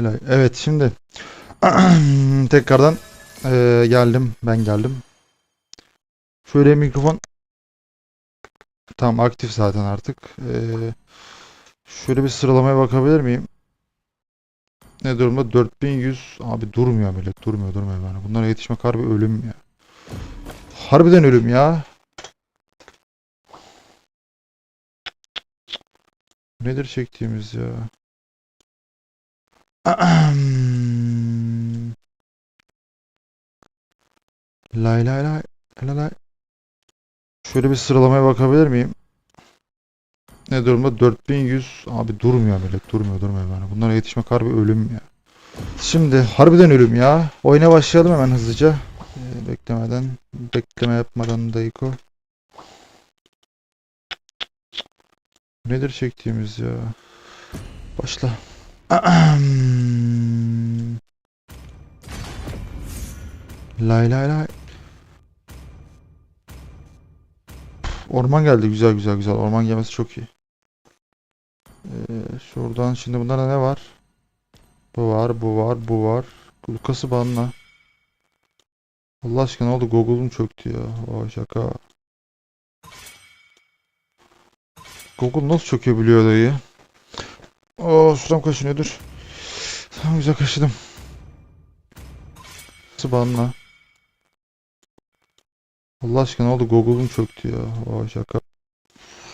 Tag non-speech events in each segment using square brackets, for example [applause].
lay. Evet şimdi [clears throat] tekrardan eee, geldim. Ben geldim. Şöyle mikrofon tam aktif zaten artık. Eee, şöyle bir sıralamaya bakabilir miyim? Ne durumda? 4100. Abi durmuyor millet. Durmuyor durmuyor yani. Bunlara yetişmek harbi ölüm ya. Harbiden ölüm ya. Nedir çektiğimiz ya? Lay lay lay lay lay. Şöyle bir sıralamaya bakabilir miyim? Ne durumda? 4100. Abi durmuyor millet. Durmuyor durmuyor yani. Bunlara yetişmek harbi ölüm ya. Şimdi harbiden ölüm ya. Oyuna başlayalım hemen hızlıca. Ee, beklemeden. Bekleme yapmadan Dayko. Nedir çektiğimiz ya? Başla. Lay lay lay. Orman geldi güzel güzel güzel. Orman gelmesi çok iyi. Ee, şuradan şimdi bunlarda ne var? Bu var, bu var, bu var. Lucas'ı banla. Allah aşkına ne oldu? Google'um çöktü ya. O şaka. Google nasıl çökebiliyor dayı? Oo suram kaşınıyor dur. Tamam güzel kaşıdım. Nasıl banla? Allah aşkına ne oldu? Google'um çöktü ya. O şaka.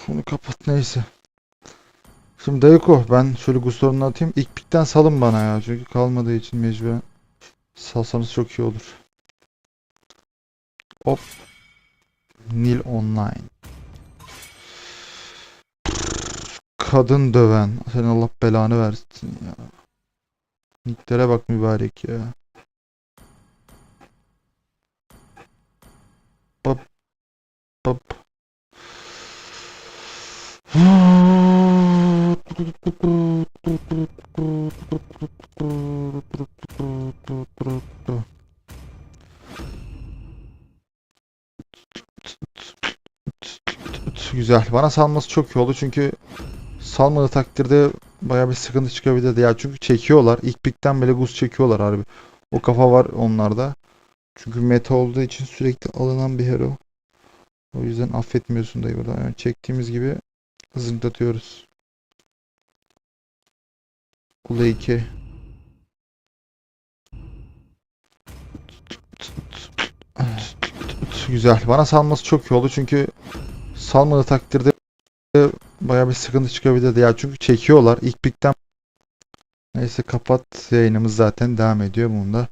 Şunu kapat neyse. Şimdi Dayıko ben şöyle Gusto'nu atayım. İlk pikten salın bana ya. Çünkü kalmadığı için mecburen salsanız çok iyi olur. Hop. Nil Online. Kadın döven. Senin Allah belanı versin ya. Nicklere bak mübarek ya. Bap. Bap. Güzel. Bana salması çok iyi oldu çünkü salmadığı takdirde baya bir sıkıntı çıkabilirdi. Ya çünkü çekiyorlar. İlk pikten bile guz çekiyorlar harbi. O kafa var onlarda. Çünkü meta olduğu için sürekli alınan bir hero. O yüzden affetmiyorsun dayı burada. Yani çektiğimiz gibi zınklatıyoruz. Kule 2. Güzel. Bana salması çok iyi oldu çünkü salmadığı takdirde baya bir sıkıntı çıkabilirdi. Ya çünkü çekiyorlar. İlk pikten Neyse kapat. Yayınımız zaten devam ediyor. Bunu da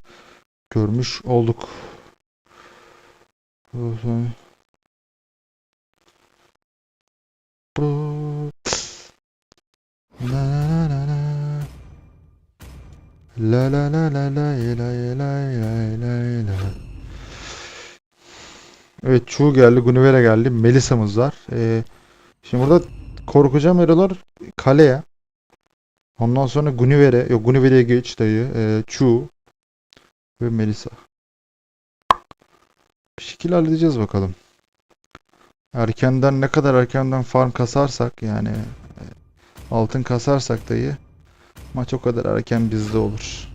görmüş olduk. La la la la La la la la la Evet Chu geldi, Gunivera geldi, Melisa'mız var. Ee, şimdi burada korkacağım hero'lar kaleye. Ondan sonra Gunivera, yok Gunivera'ya geç dayı. Ee, Chu ve Melisa. Bir şekilde halledeceğiz bakalım. Erkenden ne kadar erkenden farm kasarsak yani e, altın kasarsak dayı maç o kadar erken bizde olur.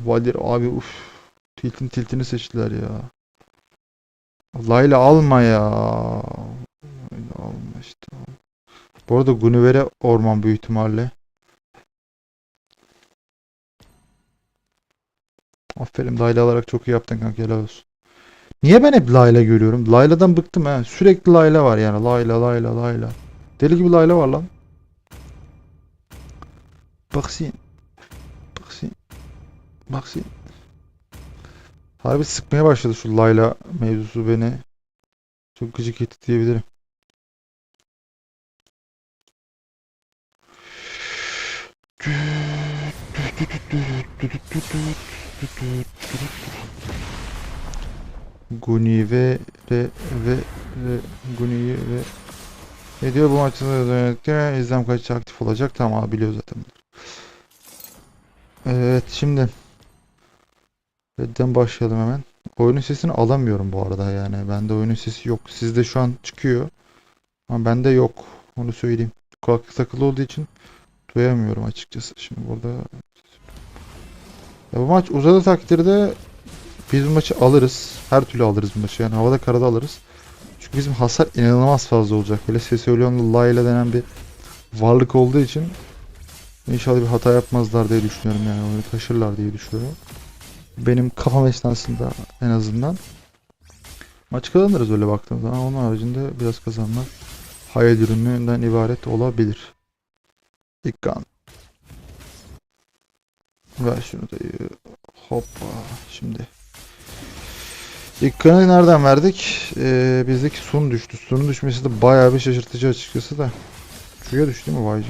Valir abi uf tiltin tiltini seçtiler ya. Layla alma ya. İşte. Bu arada Gunivere orman büyük ihtimalle. Aferin Layla alarak çok iyi yaptın kanka helal olsun. Niye ben hep Layla görüyorum? Layla'dan bıktım ha. Sürekli Layla var yani. Layla Layla Layla. Deli gibi Layla var lan. Baksın. Baksın. Baksın. Harbi sıkmaya başladı şu Layla mevzusu beni. Çok gıcık etti diyebilirim. Guni ve ve ve ve Guni ve ne diyor bu maçta yönelikte izlem kaçı aktif olacak tamam abi biliyor zaten Evet şimdi Red'den başlayalım hemen. Oyunun sesini alamıyorum bu arada yani. Bende oyunun sesi yok. Sizde şu an çıkıyor. Ama bende yok. Onu söyleyeyim. Kulaklık takılı olduğu için duyamıyorum açıkçası. Şimdi burada Ya bu maç uzadı takdirde biz bu maçı alırız. Her türlü alırız bu maçı. Yani havada karada alırız. Çünkü bizim hasar inanılmaz fazla olacak. Böyle Sessiolyon'la Layla denen bir varlık olduğu için inşallah bir hata yapmazlar diye düşünüyorum yani. Onu taşırlar diye düşünüyorum. Benim kafam esnasında en azından. Maç kazanırız öyle baktığım zaman. Onun haricinde biraz kazanmak hayal ürününden ibaret olabilir. İlkan. Ver şunu da hoppa şimdi. İlkan'ı nereden verdik? Ee, bizdeki sun düştü. Sunun düşmesi de bayağı bir şaşırtıcı açıkçası da. Çuya düştü mü Vaycı?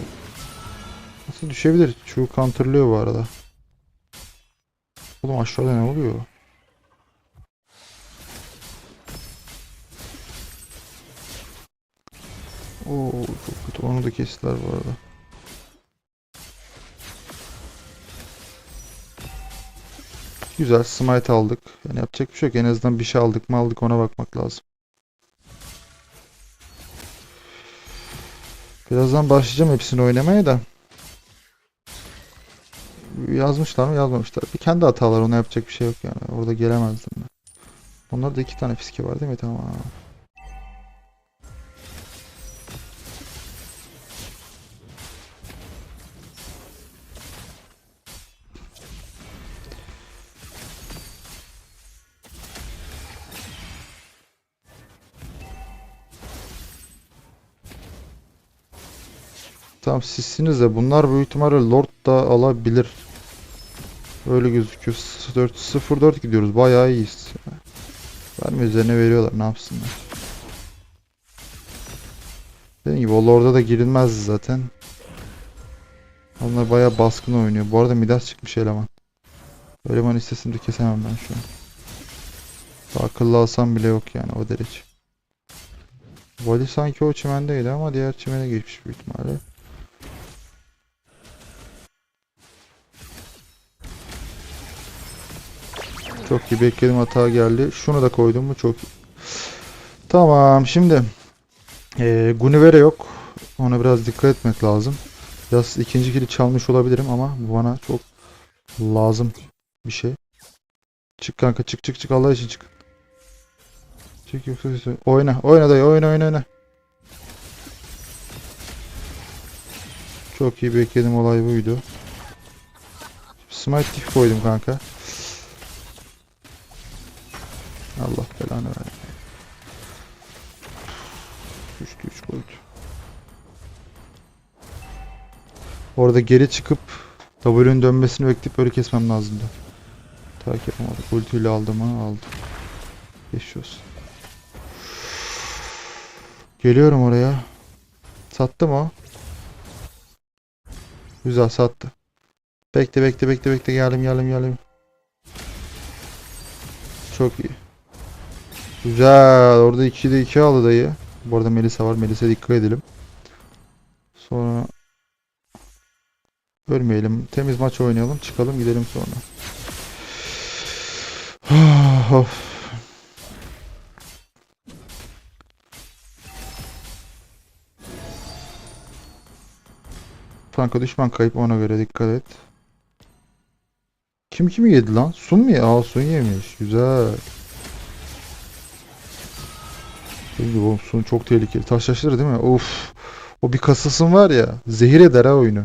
Nasıl düşebilir? Çuğ counterlıyor bu arada. Oğlum aşağıda ne oluyor? Oo çok kötü. Onu da kestiler bu arada. Güzel. Smite aldık. Yani yapacak bir şey yok. En azından bir şey aldık mı aldık ona bakmak lazım. Birazdan başlayacağım hepsini oynamaya da. Yazmışlar mı yazmamışlar. Bir kendi hatalar ona yapacak bir şey yok yani. Orada gelemezdim ben. Onlarda iki tane fiske var değil mi? Tamam. Tamam sizsiniz de bunlar büyük ihtimalle Lord da alabilir. Öyle gözüküyor. 4 0-4 gidiyoruz. Bayağı iyiyiz. Verme üzerine veriyorlar. Ne yapsınlar? Dediğim gibi o Lord'a da girilmezdi zaten. Onlar bayağı baskın oynuyor. Bu arada Midas çıkmış eleman. Eleman istesem de kesemem ben şu an. Akıllı alsam bile yok yani o derece. Vali sanki o çimendeydi ama diğer çimene geçmiş büyük ihtimalle. Çok iyi bekledim hata geldi. Şunu da koydum mu çok. Tamam şimdi eee Gunivere yok. Ona biraz dikkat etmek lazım. Biraz ikinci kili çalmış olabilirim ama bu bana çok lazım bir şey. Çık kanka çık çık çık Allah için çık. Çık yoksa sesi- oyna oyna dayı oyna oyna oyna. Çok iyi bekledim olay buydu. Smite koydum kanka. Allah belanı ver. Düştü 3 boyut. Orada geri çıkıp W'nin dönmesini bekleyip böyle kesmem lazımdı. Takip yapamadık. Ultiyle aldı mı? Aldı. Geçmiş olsun. Geliyorum oraya. Sattı mı o? Güzel sattı. Bekle bekle bekle bekle geldim geldim geldim. Çok iyi. Güzel. Orada 2'de 2 aldı dayı. Bu arada Melisa var. Melisa'ya dikkat edelim. Sonra ölmeyelim. Temiz maç oynayalım. Çıkalım gidelim sonra. of. Kanka düşman kayıp ona göre dikkat et. Kim kimi yedi lan? Sun mu ya? Aa Sun yemiş. Güzel. Dediğim gibi oğlum Sun çok tehlikeli. Taşlaştırır değil mi? Of. O bir kasasın var ya. Zehir eder ha oyunu.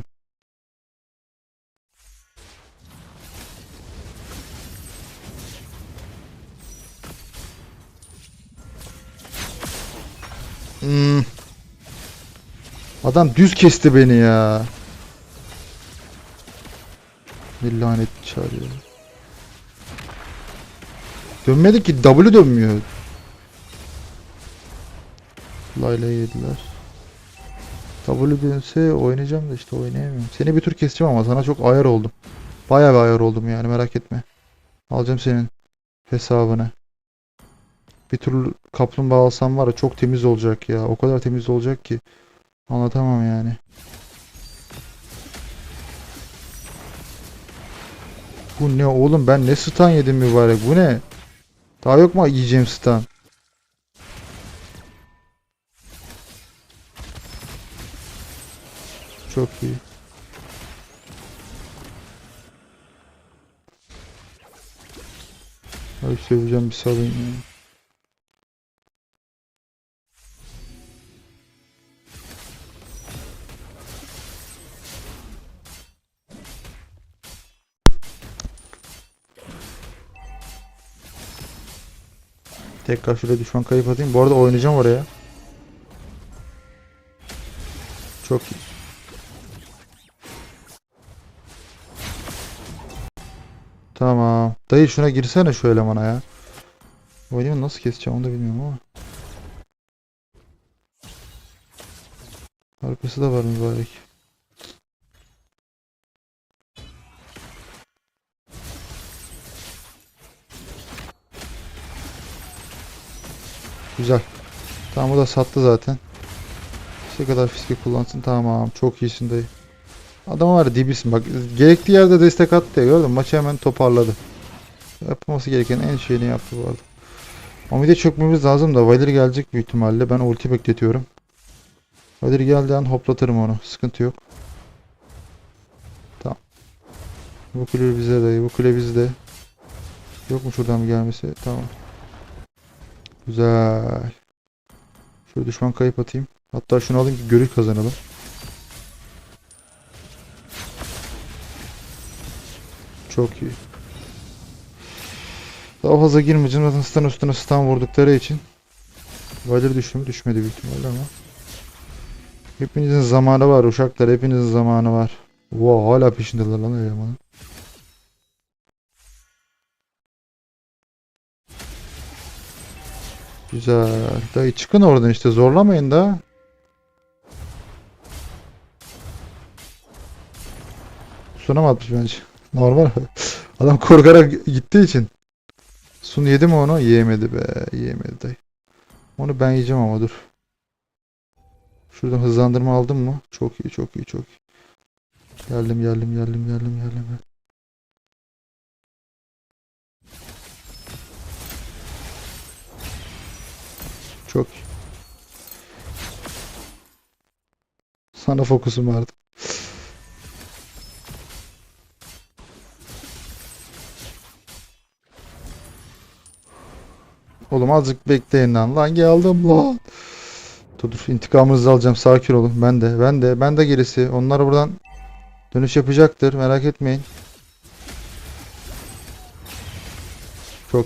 Hmm. Adam düz kesti beni ya. Bir lanet çağırıyor. Dönmedi ki W dönmüyor. Layla yediler. W oynayacağım da işte oynayamıyorum. Seni bir tur keseceğim ama sana çok ayar oldum. Bayağı bir ayar oldum yani merak etme. Alacağım senin hesabını. Bir tur kaplumbağa alsam var ya çok temiz olacak ya. O kadar temiz olacak ki. Anlatamam yani. Bu ne oğlum ben ne stun yedim mübarek bu ne? Daha yok mu yiyeceğim stun? Çok iyi. Ay söyleyeceğim bir salın ya. Tekrar şöyle düşman kayıp atayım. Bu arada oynayacağım oraya. Çok iyi. Tamam. Dayı şuna girsene şu elemana ya. Bu nasıl keseceğim onu da bilmiyorum ama. Arkası da var mübarek. Güzel. Tamam o da sattı zaten. İşte kadar fiske kullansın. Tamam. Çok iyisin dayı. Adam var dibisin. Bak gerektiği yerde destek attı ya gördün? Maçı hemen toparladı. Yapılması gereken en şeyini yaptı bu arada. Ama bir de çökmemiz lazım da Valir gelecek büyük ihtimalle. Ben ulti bekletiyorum. Valir geldiği an hoplatırım onu. Sıkıntı yok. Tamam. Bu kule bize dayı. Bu kule bizde. Yok mu şuradan bir gelmesi? Tamam. Güzel. Şöyle düşman kayıp atayım. Hatta şunu alayım ki görüş kazanalım. Çok iyi. Daha fazla girmeyeceğim. Zaten stun üstüne stun vurdukları için. Valir düştü? Düşmedi büyük ihtimalle ama. Hepinizin zamanı var uşaklar. Hepinizin zamanı var. Wow hala peşindeler lan elemanın. Güzel. Dayı çıkın oradan işte zorlamayın da. Suna mı atmış bence? Normal. [laughs] Adam korkarak gittiği için. Sun yedi mi onu? Yiyemedi be. Yiyemedi dayı. Onu ben yiyeceğim ama dur. Şuradan hızlandırma aldım mı? Çok iyi, çok iyi, çok iyi. Geldim, geldim, geldim, geldim, geldim. Çok iyi. Sana fokusum vardı. Oğlum azıcık bekleyin lan. Lan geldim lan. Dur dur intikamınızı alacağım. Sakin olun. Ben de ben de ben de gerisi. Onlar buradan dönüş yapacaktır. Merak etmeyin. Çok.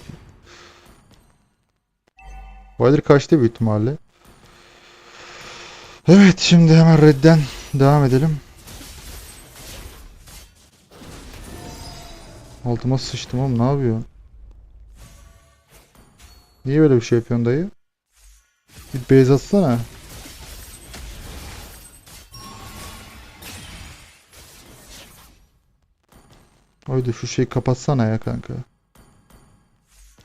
Wilder kaçtı büyük ihtimalle. Evet şimdi hemen redden devam edelim. Altıma sıçtım oğlum ne yapıyorsun? Niye böyle bir şey yapıyorsun dayı? Bir base atsana. Haydi şu şeyi kapatsana ya kanka.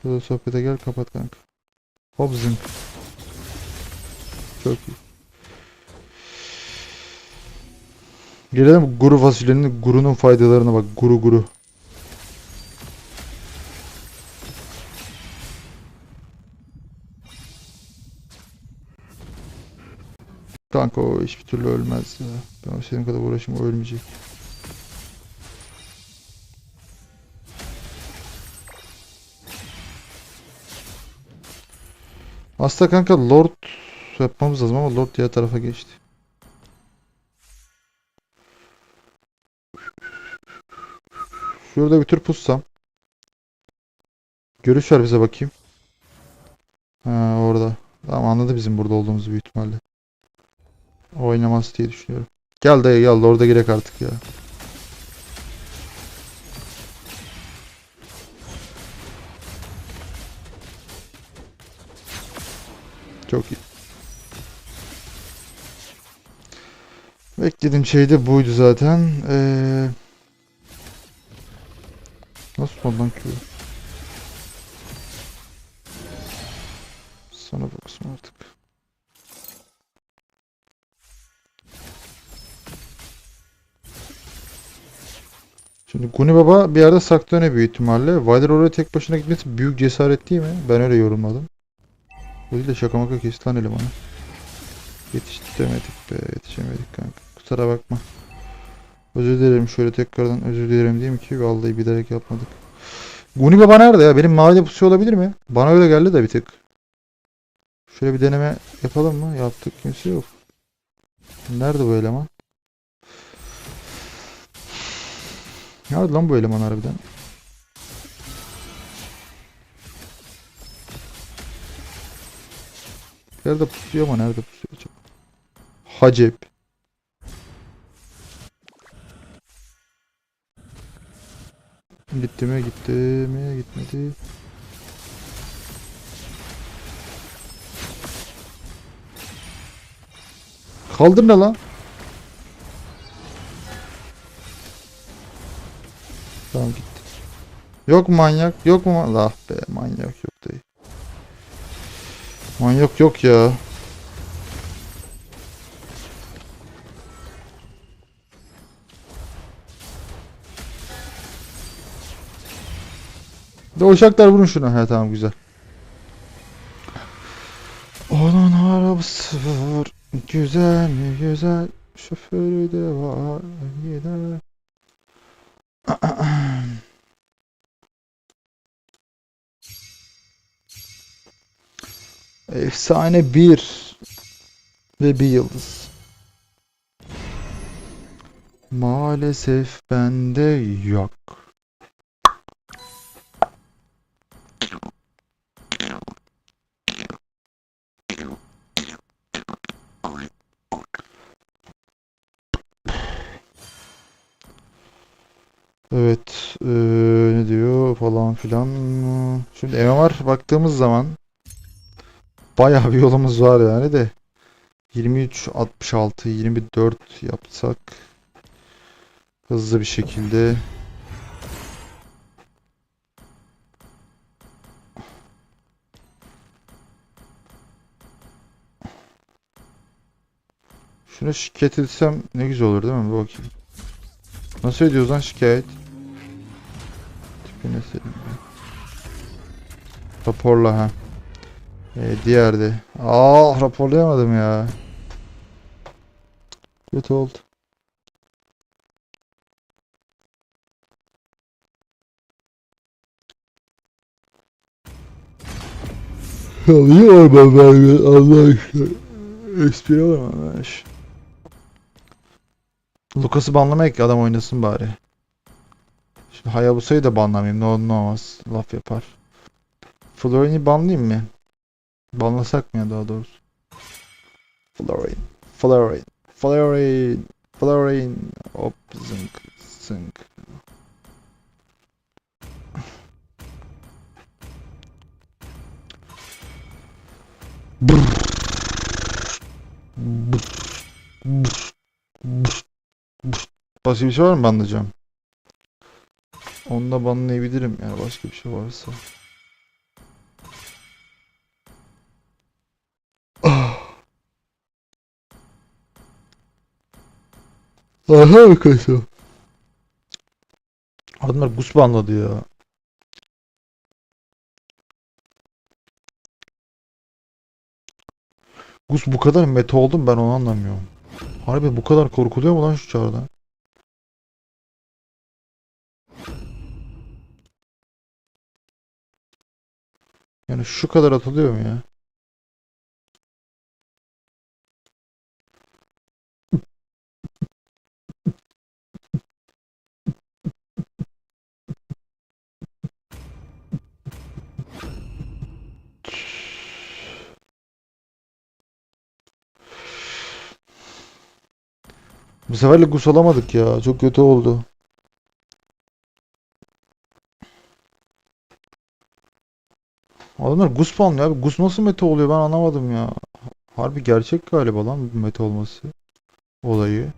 Şurada sohbete gel kapat kanka. Hop zınk. Çok iyi. Gelelim guru fasulyenin gurunun faydalarına bak. Guru guru. Kanka o hiçbir türlü ölmez ya. Ben senin kadar uğraşım ölmeyecek. Aslında kanka Lord yapmamız lazım ama Lord diğer tarafa geçti. Şurada bir tür pussam. Görüş ver bize bakayım. Ha orada. Tamam anladı bizim burada olduğumuzu büyük ihtimalle. Oynamaz diye düşünüyorum. Gel dayı gel orada girek artık ya. Çok iyi. Beklediğim şey de buydu zaten. Ee... Nasıl ondan Q? Sana baksın artık. Şimdi Guni Baba bir yerde saklanıyor büyük ihtimalle. Vader oraya tek başına gitmesi büyük cesaret değil mi? Ben öyle yorumladım. Bu değil de şaka maka kesti lan elemanı. Yetiştiremedik be. Yetişemedik kanka. Kusura bakma. Özür dilerim şöyle tekrardan özür dilerim diyeyim ki vallahi bilerek yapmadık. Guni Baba nerede ya? Benim mavide pusuyor olabilir mi? Bana öyle geldi de bir tık. Şöyle bir deneme yapalım mı? Yaptık kimse yok. Nerede bu eleman? Nerede lan bu eleman harbiden? Nerede pusuyor ama nerede pusuyor acaba? Hacep. Gitti mi gitti mi gitmedi. Kaldır ne lan? Tamam gitti. Yok manyak? Yok mu? man- Ah be manyak yok değil. Manyak yok ya. De uşaklar vurun şunu. He tamam güzel. Onun arabası var. Güzel mi güzel. Şoförü de var. Gider. [clears throat] Efsane bir ve bir yıldız. Maalesef bende yok. Evet, eee, ne diyor falan filan. Şimdi MMR baktığımız zaman bayağı bir yolumuz var yani de 23 66 24 yapsak hızlı bir şekilde Şuna şikayet etsem ne güzel olur değil mi? Bir bakayım. Nasıl ediyoruz lan şikayet? Tipine senin. Raporla ha. Ee, diğerde. Aa raporlayamadım ya. Kötü oldu. Ya niye orman vermiyor Allah aşkına? Espri olamamış. Lucas'ı banlamayık ki adam oynasın bari. Şimdi Hayabusa'yı da banlamayayım. Ne olur ne olmaz. Laf yapar. Florin'i banlayayım mı? Banlasak mı ya daha doğrusu? Florin. Florin. Florin. Florin. Hop zınk zınk. Başka bir şey var mı banlayacağım? Onu da banlayabilirim yani başka bir şey varsa. Ah. Aha arkadaşlar. Adamlar Gus banladı ya. Gus bu kadar meta oldum ben onu anlamıyorum. Harbi bu kadar korkuluyor mu lan şu çağrıda? Yani şu kadar atılıyor mu ya? Bu sefer de Gus alamadık ya. Çok kötü oldu. Adamlar Gus banlıyor abi. Gus nasıl meta oluyor ben anlamadım ya. Harbi gerçek galiba lan meta olması. Olayı.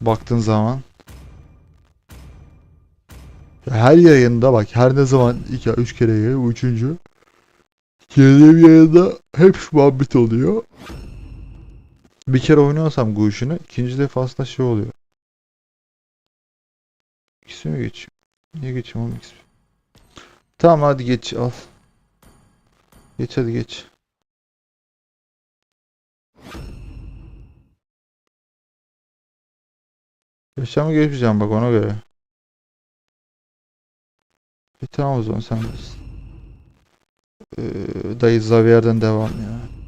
Baktığın zaman. Her yayında bak her ne zaman 2 3 kere yayın üçüncü. Girdiğim yayında hep şu muhabbet oluyor. Bir kere oynuyorsam Gush'unu ikinci defasında şey oluyor. İkisi mi geçeyim? Niye geçeyim oğlum ikisi? Tamam hadi geç al. Geç hadi geç. Mi geçmeyeceğim bak ona göre. E, tamam o zaman sen bilirsin. Ee, dayı Zavier'den devam ya.